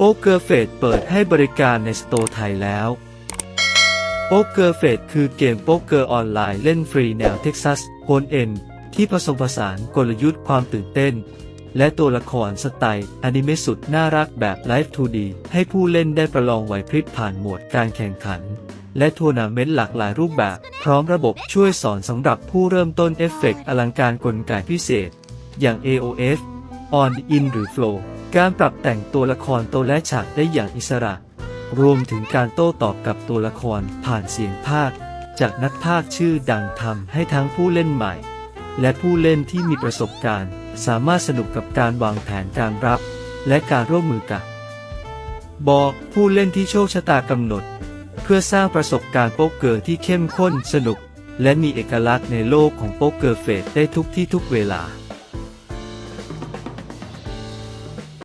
โป๊กเกอร์เฟดเปิดให้บริการในสโตร์ไทยแล้วโป๊กเกอร์เฟดคือเกมโป๊กเกอร์ออนไลน์เล่นฟรีแนวเท็กซัสโฮนเอ็นที่ผสมผสานกลยุทธ์ความตื่นเต้น และตัวละครสไตล์อนิเมะสุดน่ารักแบบไลฟ์ 2D ให้ผู้เล่นได้ประลองไหวพริบผ่านหมวดการแข่งขัน และทัวร์นาเมนต์หลากหลายรูปแบบ พร้อมระบบช่วยสอนสำหรับผู้เริ่มต้นเอฟเฟกต์อลังการกลไกพิเศษ อย่าง AOF On In หรือ Flow การปรับแต่งตัวละครโตและฉากได้อย่างอิสระ รวมถึงการโต้ตอบกับตัวละครผ่านเสียงภาค จากนักภาคชื่อดังทำให้ทั้งผู้เล่นใหม่ และผู้เล่นที่มีประสบการณ์ สามารถสนุกกับการวางแผนการรับ และการร่วมมือกับบอกผู้เล่นที่โชคชะตากำหนด เพื่อสร้างประสบการณ์โป๊กเกอร์ที่เข้มข้นสนุก และมีเอกลักษณ์ในโลกของโป๊กเกอร์เฟสได้ทุกที่ทุกเวลา